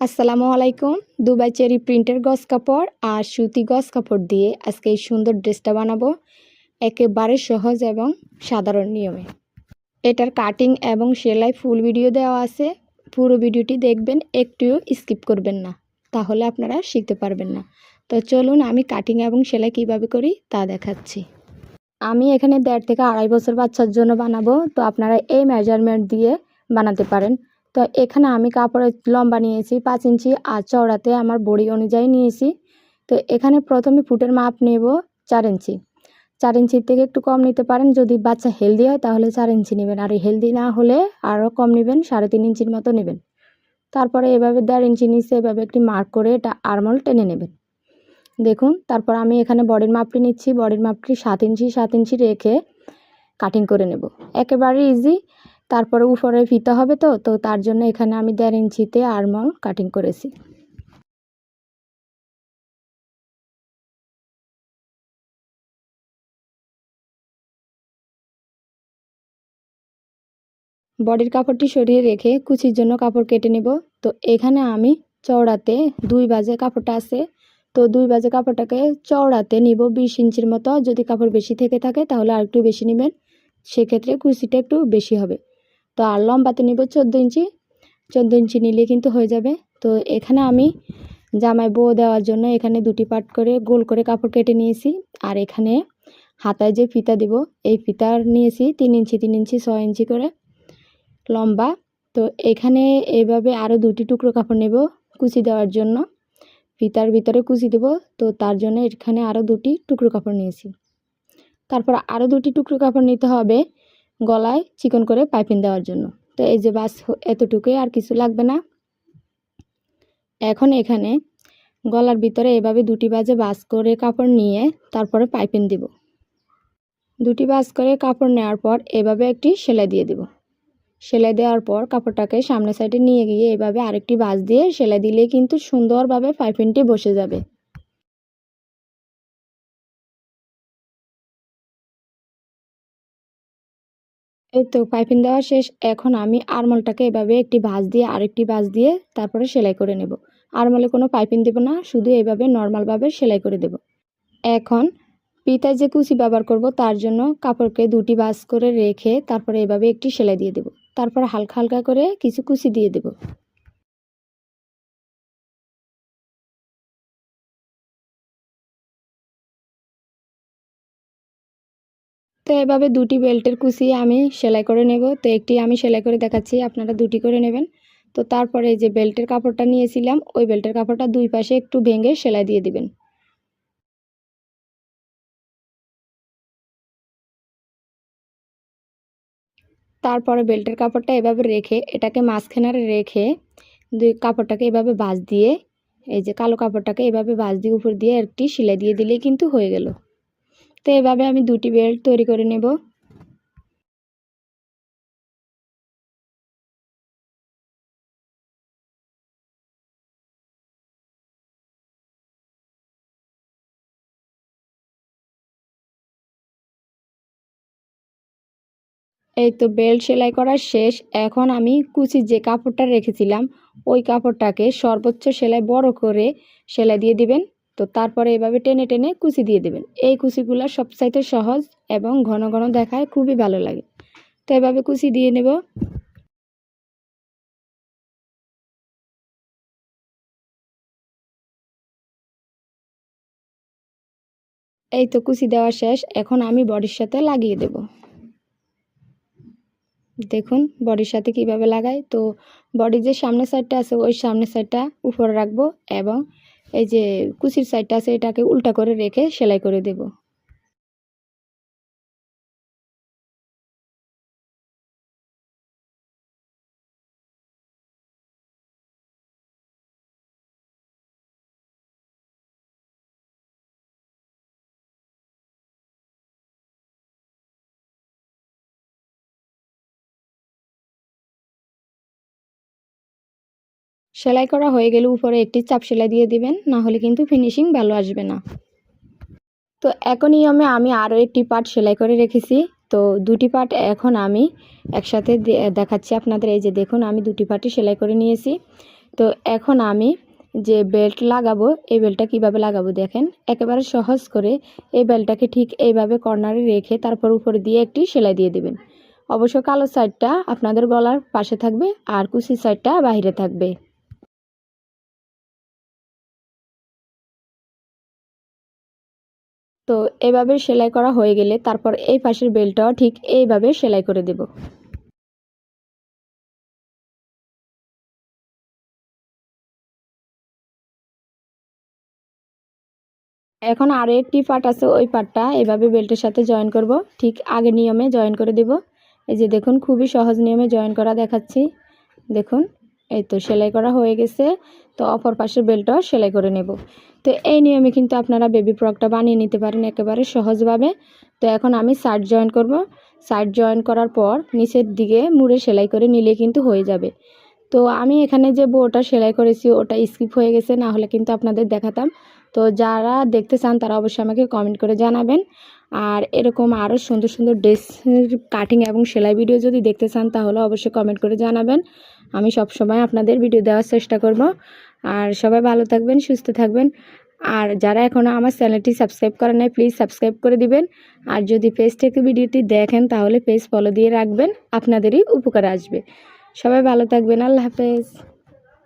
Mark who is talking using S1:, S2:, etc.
S1: আসসালামু আলাইকুম। Dubai cherry প্রিন্টের গস কাপড় আর সুতি গস কাপড় দিয়ে আজকে এই সুন্দর ড্রেসটা বানাবো। একেবারে সহজ এবং সাধারণ নিয়মে। এটার কাটিং এবং সেলাই ফুল ভিডিও দেওয়া আছে। পুরো ভিডিওটি দেখবেন, একটুও স্কিপ করবেন না। তাহলে আপনারা শিখতে পারবেন না। তো চলুন আমি কাটিং এবং সেলাই কীভাবে করি তা দেখাচ্ছি। আমি এখানে দেড় থেকে আড়াই বছর বাচ্চার জন্য বানাবো। তো আপনারা এই মেজারমেন্ট দিয়ে বানাতে পারেন। তো এখানে আমি কাপড়ের লম্বা নিয়েছি পাঁচ ইঞ্চি আর চওড়াতে আমার বড়ি অনুযায়ী নিয়েছি। তো এখানে প্রথমে ফুটের মাপ নেব চার ইঞ্চি। চার ইঞ্চির থেকে একটু কম নিতে পারেন, যদি বাচ্চা হেলদি হয় তাহলে চার ইঞ্চি নেবেন, আর হেলদি না হলে আরও কম নেবেন, সাড়ে তিন ইঞ্চির মতো নেবেন। তারপরে এভাবে দেড় ইঞ্চি নিচে এভাবে একটি মার্ক করে এটা আরমল টেনে নেবেন। দেখুন, তারপর আমি এখানে বডির মাপটি নিচ্ছি, বডির মাপটি সাত ইঞ্চি সাত ইঞ্চি রেখে কাটিং করে নেব। একেবারে ইজি তারপরে উপরে ফিতে হবে তো তো তার জন্য এখানে আমি দেড় ইঞ্চিতে আরমল কাটিং করেছি। বডির কাপড়টি সরিয়ে রেখে কুচির জন্য কাপড় কেটে নেব। তো এখানে আমি চওড়াতে দুই বাজে কাপড়টা আছে। তো দুই বাজে কাপড়টাকে চওড়াতে নিব বিশ ইঞ্চির মতো। যদি কাপড় বেশি থেকে থাকে তাহলে আর একটু বেশি নেবেন। সেক্ষেত্রে কুচিটা একটু বেশি হবে। তো আর লম্বাতে নিব চোদ্দ ইঞ্চি চোদ্দ ইঞ্চি নিলে কিন্তু হয়ে যাবে। তো এখানে আমি জামাই বো দেওয়ার জন্য এখানে দুটি পাট করে গোল করে কাপড় কেটে নিয়েছি। আর এখানে হাতায় যে ফিতা দিব, এই ফিতার নিয়েছি তিন ইঞ্চি তিন ইঞ্চি, ছয় ইঞ্চি করে লম্বা। তো এখানে এভাবে আরও দুটি টুকরো কাপড় নেব কুচি দেওয়ার জন্য। ফিতার ভিতরে কুচি দেব, তো তার জন্য এখানে আরও দুটি টুকরো কাপড় নিয়েছি। তারপর আরও দুটি টুকরো কাপড় নিতে হবে। গলায় চিকন করে পাইপিং দেওয়ার জন্য। তো এই যে বাস এতটুকুই আর কিছু লাগবে না। এখন এখানে গলার ভিতরে এভাবে দুটি বাজে বাস করে কাপড় নিয়ে তারপরে পাইপিং দিব। দুটি বাস করে কাপড় নেওয়ার পর এভাবে একটি সেলাই দিয়ে দিব। সেলাই দেওয়ার পর কাপড়টাকে সামনের সাইডে নিয়ে গিয়ে এভাবে আরেকটি বাস দিয়ে সেলাই দিলেই কিন্তু সুন্দরভাবে পাইপিংটি বসে যাবে। এই তো পাইপিং দেওয়া শেষ। এখন আমি আরমলটাকে এভাবে একটি ভাঁজ দিয়ে আরেকটি ভাঁজ দিয়ে তারপরে সেলাই করে নেব। আরমলে কোনো পাইপিং দেব না, শুধু এভাবে নর্মালভাবে সেলাই করে দেব। এখন পিতায় যে কুচি ব্যবহার করব, তার জন্য কাপড়কে দুটি ভাঁজ করে রেখে তারপরে এভাবে একটি সেলাই দিয়ে দেব। তারপর হালকা হালকা করে কিছু কুচি দিয়ে দেব। তো এভাবে দুটি বেল্টের কুচি আমি সেলাই করে নেব। তো একটি আমি সেলাই করে দেখাচ্ছি, আপনারা দুটি করে নেবেন। তো তারপরে যে বেল্টের কাপড়টা নিয়েছিলাম, ওই বেল্টের কাপড়টা দুই পাশে একটু ভেঙে সেলাই দিয়ে দিবেন। তারপরে বেল্টের কাপড়টা এভাবে রেখে, এটাকে মাঝখানে রেখে দুই কাপড়টাকে এভাবে বাজ দিয়ে, এই যে কালো কাপড়টাকে এভাবে বাজ দিয়ে উপর দিয়ে একটি সেলাই দিয়ে দিলেই কিন্তু হয়ে গেল। তো এভাবে আমি দুটি বেল্ট তৈরি করে নেব। এই তো বেল্ট সেলাই করা শেষ। এখন আমি কুচির যে কাপড়টা রেখেছিলাম, ওই কাপড়টাকে সর্বোচ্চ সেলাই বড় করে সেলাই দিয়ে দিবেন। তো তারপরে এভাবে টেনে টেনে কুচি দিয়ে দেবেন। এই কুচিগুলো সবচাইতে সহজ এবং ঘন ঘন দেখায় খুবই ভালো লাগে। তো এভাবে কুচি দিয়ে নেব। এই তো কুচি দেওয়া শেষ। এখন আমি বডির সাথে লাগিয়ে দেব। দেখুন বডির সাথে কীভাবে লাগাই। তো বডির যে সামনের সাইডটা আছে, ওই সামনের সাইডটা উপরে রাখব এবং এই যে কুচির সাইডটা আছে এটাকে উল্টা করে রেখে সেলাই করে দেব। সেলাই করা হয়ে গেলে উপরে একটি চাপ সেলাই দিয়ে দিবেন, না হলে কিন্তু ফিনিশিং ভালো আসবে না। তো একই নিয়মে আমি আরও একটি পার্ট সেলাই করে রেখেছি। তো দুটি পার্ট এখন আমি একসাথে দেখাচ্ছি আপনাদের। এই যে দেখুন, আমি দুটি পার্টই সেলাই করে নিয়েছি। তো এখন আমি যে বেল্ট লাগাবো, এই বেল্টটা কীভাবে লাগাবো দেখেন। একেবারে সহজ করে এই বেল্টটাকে ঠিক এইভাবে কর্নারে রেখে তারপর উপরে দিয়ে একটি সেলাই দিয়ে দিবেন। অবশ্য কালো সাইডটা আপনাদের গলার পাশে থাকবে আর কুচি সাইডটা বাইরে থাকবে। তো এভাবে সেলাই করা হয়ে গেলে তারপর এই পাশের বেল্টটাও ঠিক এইভাবে সেলাই করে দেব। এখন আরও একটি পার্ট আছে, ওই পার্টটা এভাবে বেল্টের সাথে জয়েন করব। ঠিক আগের নিয়মে জয়েন করে দেব। এই যে দেখুন, খুবই সহজ নিয়মে জয়েন করা দেখাচ্ছি। দেখুন এই তো সেলাই করা হয়ে গেছে। তো অপর পাশের বেল্টটাও সেলাই করে নেব। তো এই নিয়মে কিন্তু আপনারা বেবি ফ্রকটা বানিয়ে নিতে পারেন একেবারে সহজভাবে। তো এখন আমি সাইড জয়েন করব। সাইড জয়েন করার পর নিচের দিকে মুড়ে সেলাই করে নিলে কিন্তু হয়ে যাবে। তো আমি এখানে যে বউটা সেলাই করেছি ওটা স্কিপ হয়ে গেছে, না হলে কিন্তু আপনাদের দেখাতাম। তো যারা দেখতে চান তারা অবশ্যই আমাকে কমেন্ট করে জানাবেন। আর এরকম আরও সুন্দর সুন্দর ড্রেস কাটিং এবং সেলাই ভিডিও যদি দেখতে চান, তাহলে অবশ্যই কমেন্ট করে জানাবেন। আমি সব সময় আপনাদের ভিডিও দেওয়ার চেষ্টা করব। আর সবাই ভালো থাকবেন, সুস্থ থাকবেন। আর যারা এখনও আমার চ্যানেলটি সাবস্ক্রাইব করে নাই প্লিজ সাবস্ক্রাইব করে দিবেন। আর যদি পেজ থেকে ভিডিওটি দেখেন, তাহলে পেজ ফলো দিয়ে রাখবেন। আপনাদেরই উপকার আসবে। সবাই ভালো থাকবেন, আল্লাহ হাফেজ।